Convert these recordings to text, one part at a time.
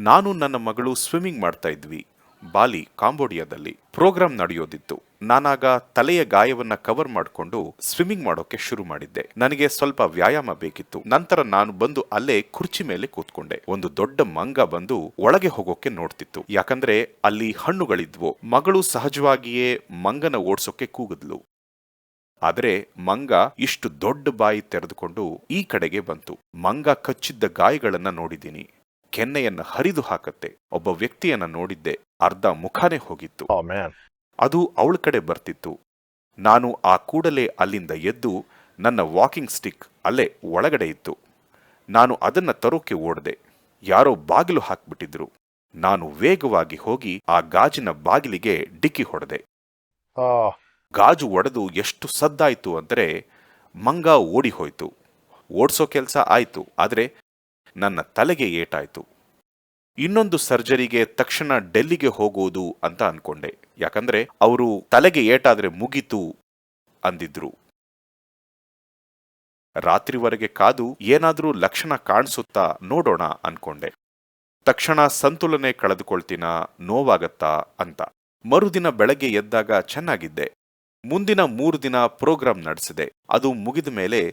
ನಾನು ನನ್ನ ಮಗಳು ಸ್ವಿಮ್ಮಿಂಗ್ ಮಾಡ್ತಾ ಇದ್ವಿ. ಬಾಲಿ, ಕಾಂಬೋಡಿಯಾದಲ್ಲಿ ಪ್ರೋಗ್ರಾಂ ನಡೆಯೋದಿತ್ತು. ನಾನಾಗ ತಲೆಯ ಗಾಯವನ್ನ ಕವರ್ ಮಾಡಿಕೊಂಡು ಸ್ವಿಮ್ಮಿಂಗ್ ಮಾಡೋಕೆ ಶುರು ಮಾಡಿದ್ದೆ. ನನಗೆ ಸ್ವಲ್ಪ ವ್ಯಾಯಾಮ ಬೇಕಿತ್ತು. ನಂತರ ನಾನು ಬಂದು ಅಲ್ಲೇ ಕುರ್ಚಿ ಮೇಲೆ ಕೂತ್ಕೊಂಡೆ. ಒಂದು ದೊಡ್ಡ ಮಂಗ ಬಂದು ಒಳಗೆ ಹೋಗೋಕೆ ನೋಡ್ತಿತ್ತು. ಯಾಕಂದ್ರೆ ಅಲ್ಲಿ ಹಣ್ಣುಗಳಿದ್ವು. ಮಗಳು ಸಹಜವಾಗಿಯೇ ಮಂಗನ ಓಡಿಸೋಕೆ ಕೂಗಿದ್ಲು. ಆದರೆ ಮಂಗ ಇಷ್ಟು ದೊಡ್ಡ ಬಾಯಿ ತೆರೆದುಕೊಂಡು ಈ ಕಡೆಗೆ ಬಂತು. ಮಂಗ ಕಚ್ಚಿದ್ದ ಗಾಯಗಳನ್ನ ನೋಡಿದ್ದೀನಿ. ಕೆನ್ನೆಯನ್ನ ಹರಿದು ಹಾಕತ್ತೆ. ಒಬ್ಬ ವ್ಯಕ್ತಿಯನ್ನ ನೋಡಿದ್ದೆ. ಅರ್ಧ ಮುಖಾನೇ ಹೋಗಿತ್ತು. Oh. ಅದು ಅವಳ ಕಡೆ ಬರ್ತಿತ್ತು. ನಾನು ಆ ಕೂಡಲೇ ಅಲ್ಲಿಂದ ಎದ್ದು ನನ್ನ ವಾಕಿಂಗ್ ಸ್ಟಿಕ್ ಅಲ್ಲೇ ಒಳಗಡೆ ಇತ್ತು. ನಾನು ಅದನ್ನ ತರೋಕೆ ಓಡದೆ. ಯಾರೋ ಬಾಗಿಲು ಹಾಕ್ಬಿಟ್ಟಿದ್ರು. ನಾನು ವೇಗವಾಗಿ ಹೋಗಿ ಆ ಗಾಜಿನ ಬಾಗಿಲಿಗೆ ಡಿಕ್ಕಿ ಹೊಡೆದೆ. Oh. ಗಾಜು ಒಡೆದು ಎಷ್ಟು ಸದ್ದಾಯ್ತು ಅಂದರೆ ಮಂಗ ಓಡಿ ಹೋಯ್ತು ಓಡ್ಸೋ ಕೆಲಸ ಆಯ್ತು. ಆದರೆ ನನ್ನ ತಲೆಗೆ ಏಟಾಯ್ತು. ಇನ್ನೊಂದು ಸರ್ಜರಿಗೆ ತಕ್ಷಣ ಡೆಲ್ಲಿಗೆ ಹೋಗುವುದು ಅಂತ ಅನ್ಕೊಂಡೆ. ಯಾಕಂದ್ರೆ ಅವರು ತಲೆಗೆ ಏಟಾದ್ರೆ ಮುಗೀತು ಅಂದಿದ್ರು. ರಾತ್ರಿವರೆಗೆ ಕಾದು ಏನಾದ್ರೂ ಲಕ್ಷಣ ಕಾಣಿಸುತ್ತಾ ನೋಡೋಣ ಅನ್ಕೊಂಡೆ. ತಕ್ಷಣ ಸಂತುಲನೆ ಕಳೆದುಕೊಳ್ತೀನ ನೋವಾಗತ್ತಾ ಅಂತ. ಮರುದಿನ ಬೆಳಗ್ಗೆ ಎದ್ದಾಗ ಚೆನ್ನಾಗಿದ್ದೆ. ಮುಂದಿನ ಮೂರು ದಿನ ಪ್ರೋಗ್ರಾಂ ನಡೆಸಿದೆ. ಅದು ಮುಗಿದ ಮೇಲೆ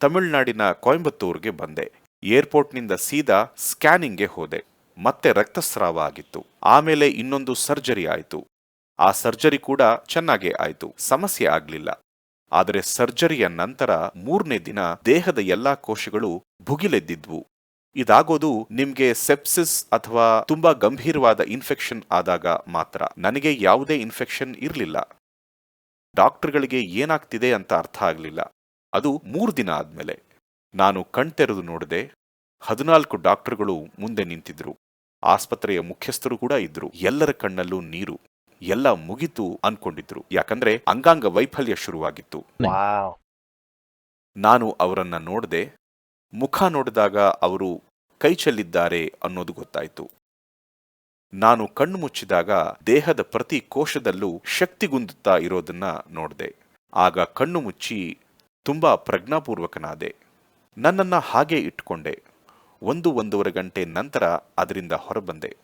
ತಮಿಳುನಾಡಿನ ಕೊಯಂಬತ್ತೂರ್ಗೆ ಬಂದೆ. ಏರ್ಪೋರ್ಟ್ನಿಂದ ಸೀದಾ ಸ್ಕ್ಯಾನಿಂಗ್ಗೆ ಹೋದೆ. ಮತ್ತೆ ರಕ್ತಸ್ರಾವ ಆಗಿತ್ತು ಆಮೇಲೆ ಇನ್ನೊಂದು ಸರ್ಜರಿ ಆಯಿತು. ಆ ಸರ್ಜರಿ ಕೂಡ ಚೆನ್ನಾಗೇ ಆಯಿತು. ಸಮಸ್ಯೆ ಆಗ್ಲಿಲ್ಲ. ಆದರೆ ಸರ್ಜರಿಯ ನಂತರ ಮೂರನೇ ದಿನ ದೇಹದ ಎಲ್ಲಾ ಕೋಶಗಳು ಭುಗಿಲೆದ್ದಿದ್ವು. ಇದಾಗೋದು ನಿಮ್ಗೆ ಸೆಪ್ಸಿಸ್ ಅಥವಾ ತುಂಬಾ ಗಂಭೀರವಾದ ಇನ್ಫೆಕ್ಷನ್ ಆದಾಗ ಮಾತ್ರ. ನನಗೆ ಯಾವುದೇ ಇನ್ಫೆಕ್ಷನ್ ಇರಲಿಲ್ಲ. ಡಾಕ್ಟರ್ಗಳಿಗೆ ಏನಾಗ್ತಿದೆ ಅಂತ ಅರ್ಥ ಆಗಲಿಲ್ಲ. ಅದು ಮೂರು ದಿನ ಆದ್ಮೇಲೆ. ನಾನು ಕಣ್ತೆರೆದು ನೋಡಿದೆ ಹದಿನಾಲ್ಕು ಡಾಕ್ಟರ್ಗಳು ಮುಂದೆ ನಿಂತಿದ್ರು. ಆಸ್ಪತ್ರೆಯ ಮುಖ್ಯಸ್ಥರು ಕೂಡ ಇದ್ರು. ಎಲ್ಲರ ಕಣ್ಣಲ್ಲೂ ನೀರು ಎಲ್ಲ ಮುಗಿತು ಅನ್ಕೊಂಡಿದ್ರು. ಯಾಕಂದ್ರೆ ಅಂಗಾಂಗ ವೈಫಲ್ಯ ಶುರುವಾಗಿತ್ತು. ನಾನು ಅವರನ್ನ ನೋಡದೆ ಮುಖ ನೋಡಿದಾಗ ಅವರು ಕೈ ಚೆಲ್ಲಿದ್ದಾರೆ ಅನ್ನೋದು ಗೊತ್ತಾಯ್ತು. ನಾನು ಕಣ್ಣು ಮುಚ್ಚಿದಾಗ ದೇಹದ ಪ್ರತಿ ಕೋಶದಲ್ಲೂ ಶಕ್ತಿಗುಂದುತ್ತಾ ಇರೋದನ್ನ ನೋಡ್ದೆ. ಆಗ ಕಣ್ಣು ಮುಚ್ಚಿ ತುಂಬಾ ಪ್ರಜ್ಞಾಪೂರ್ವಕನಾದೆ. ನನ್ನನ್ನ ಹಾಗೆ ಇಟ್ಕೊಂಡೆ ಒಂದು ಒಂದೂವರೆ ಗಂಟೆ ನಂತರ ಅದರಿಂದ ಹೊರಬಂದೆ.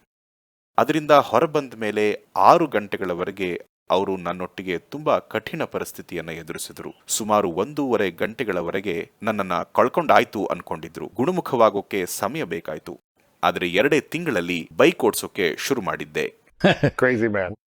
ಅದರಿಂದ ಹೊರಬಂದ ಮೇಲೆ ಆರು ಗಂಟೆಗಳವರೆಗೆ ಅವರು ನನ್ನೊಟ್ಟಿಗೆ ತುಂಬಾ ಕಠಿಣ ಪರಿಸ್ಥಿತಿಯನ್ನು ಎದುರಿಸಿದ್ರು. ಸುಮಾರು ಒಂದೂವರೆ ಗಂಟೆಗಳವರೆಗೆ ನನ್ನನ್ನ ಕಳ್ಕೊಂಡಾಯ್ತು ಅನ್ಕೊಂಡಿದ್ರು. ಗುಣಮುಖವಾಗೋಕೆ ಸಮಯ ಬೇಕಾಯ್ತು. ಆದರೆ ಎರಡೇ ತಿಂಗಳಲ್ಲಿ ಬೈಕ್ ಓಡಿಸೋಕೆ ಶುರು ಮಾಡಿದ್ದೆ.